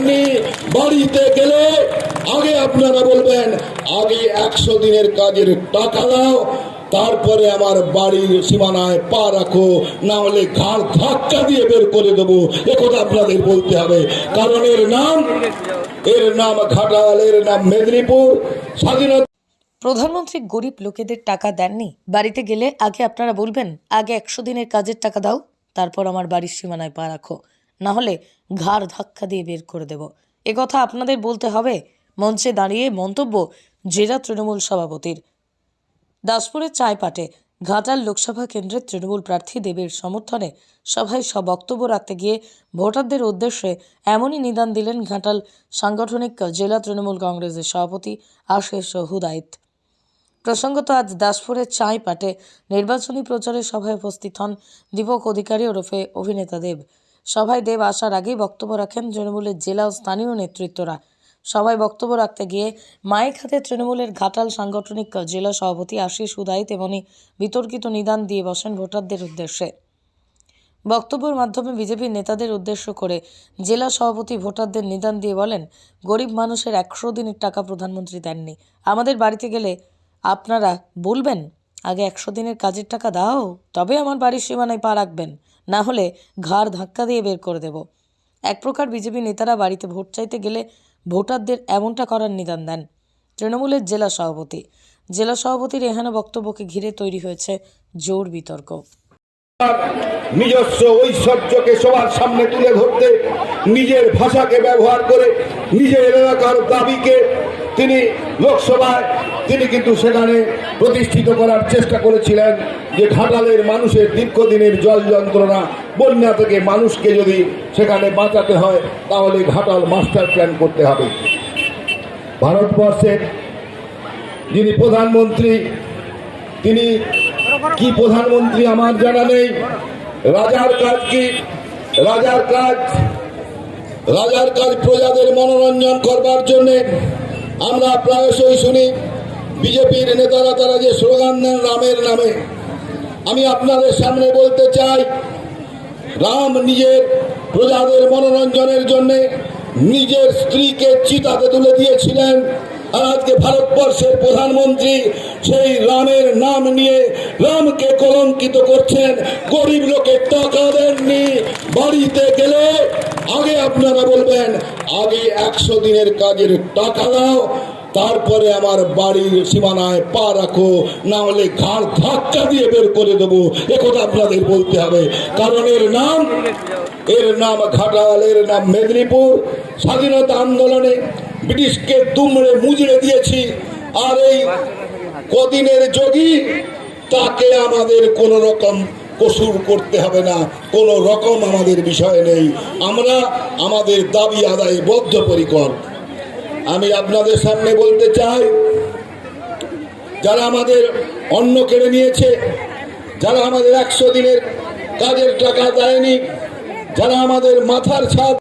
দেননি বাড়িতে গেলে আগে আপনারা বলবেন, আগে একশো দিনের কাজের টাকা দাও, তারপরে আমার বাড়ির সীমানায় পা রাখো, না হলে ঘাড় ধাক্কা দিয়ে বের করে দেবো। একথা আপনাদের বলতে হবে। কারণ এর নাম এর নাম ঘাটাল, এর নাম মেদিনীপুর। স্বাধীনতা প্রধানমন্ত্রী গরিব লোকেদের টাকা দেননি। বাড়িতে গেলে আগে আপনারা বলবেন, আগে একশো দিনের কাজের টাকা দাও, তারপর আমার বাড়ির সীমানায় পা রাখো। না হলে ঘাড় ধাক্কা দিয়ে বের করে দেব। কথা আপনাদের বলতে হবে। মঞ্চে দাঁড়িয়ে মন্তব্য জেলা তৃণমূল সভাপতির। দাসপুরের চায়পাটে ঘাটাল লোকসভা কেন্দ্রের তৃণমূল প্রার্থী দেবের সমর্থনে সভায় সব বক্তব্য রাখতে গিয়ে ভোটারদের উদ্দেশ্যে এমনই নিদান দিলেন ঘাটাল সাংগঠনিক জেলা তৃণমূল কংগ্রেসের সভাপতি আশিস হুদায়ত। প্রসঙ্গত আজ দাসপুরের চাঁইপাটে নির্বাচনী প্রচারে সভায় উপস্থিত হন দীপক অধিকারী ওরফে অভিনেতা দেব। সভায় দেব আসার আগেই বক্তব্য রাখেন তৃণমূলের জেলা ও স্থানীয় নেতৃত্বরা। সবাই বক্তব্য রাখতে গিয়ে মাইক হাতে তৃণমূলের ঘাটাল সাংগঠনিক জেলা সভাপতি আশিস উদাই তেমনি বিতর্কিত নিদান দিয়ে বসেন ভোটারদের উদ্দেশ্যে। বক্তব্যের মাধ্যমে বিজেপির নেতাদের উদ্দেশ্য করে জেলা সভাপতি ভোটারদের নিদান দিয়ে বলেন, গরিব মানুষের একশো দিনের টাকা প্রধানমন্ত্রী দেননি। আমাদের বাড়িতে গেলে আপনারা বলবেন? আগে একশো দিনের কাজের টাকা দাও, তবে আমার বাড়ির সীমানায় পা রাখবেন, না হলে ঘাড় ধাক্কা দিয়ে বের করে দেব। এক প্রকার বিজেপি নেতারা বাড়িতে ভোট চাইতে গেলে ভোটারদের এমনটা করার নিদান দেন। তৃণমূলের জেলা সভাপতি। জেলা সভাপতির এখানে বক্তব্যকে ঘিরে তৈরি হয়েছে জোর বিতর্ক। নিজস্ব ঐশ্বর্যকে সবার সামনে তুলে ধরতে, নিজের ভাষাকে ব্যবহার করে, নিজের এলাকার দাবিকে তিনি লোকসভায়, তিনি কিন্তু সেখানে প্রতিষ্ঠিত করার চেষ্টা করেছিলেন যে ঘাটালের মানুষের দীর্ঘদিনের জল যন্ত্রণা, বন্যা থেকে মানুষকে যদি সেখানে বাঁচাতে হয়, তাহলে ঘাটাল মাস্টার প্ল্যান করতে হবে। ভারতবর্ষের যিনি প্রধানমন্ত্রী, তিনি কি প্রধানমন্ত্রী আমার জানা নেই। রাজার কাজ কি? রাজার কাজ রাজার কাজ প্রজাদের মনোরঞ্জন করবার জন্যে আমরা প্রায়শই শুনি, বিজেপির নেতারা তারা যে স্লোগান দেন রামের নামে। আমি আপনাদের সামনে বলতে চাই, রাম নিজের প্রজাদের মনোরঞ্জনের জন্য নিজের স্ত্রীকে চিতাতে তুলে দিয়েছিলেন, আর আজকে ভারতবর্ষের প্রধানমন্ত্রী সেই রামের নাম নিয়ে রামকে কলঙ্কিত করছেন। গরিব লোকের টাকা দেননি, বাড়িতে গেলে আগে আপনারা বলবেন আগে একশো দিনের কাজের টাকা দাও, তারপরে আমার বাড়ির সীমানায় পা রাখো, না হলে ঘাড় ধাক্কা দিয়ে বের করে দেবো। একথা আপনাদের বলতে হবে। কারণ এর নাম এর নাম ঘাটাল, এর নাম মেদিনীপুর। স্বাধীনতা আন্দোলনে ব্রিটিশকে দুমড়ে মুজড়ে দিয়েছি। আর এই কদিনের যোগী, তাকে আমাদের কোনো রকম কসুর করতে হবে না, কোনো রকম আমাদের বিষয় নেই। আমরা আমাদের দাবি আদায়ে বদ্ধপরিকর। আমি আপনাদের সামনে বলতে চাই, যারা আমাদের অন্ন কেড়ে নিয়েছে, যারা আমাদের একশো দিনের কাজের টাকা দেয়নি, যারা আমাদের মাথার ছাদ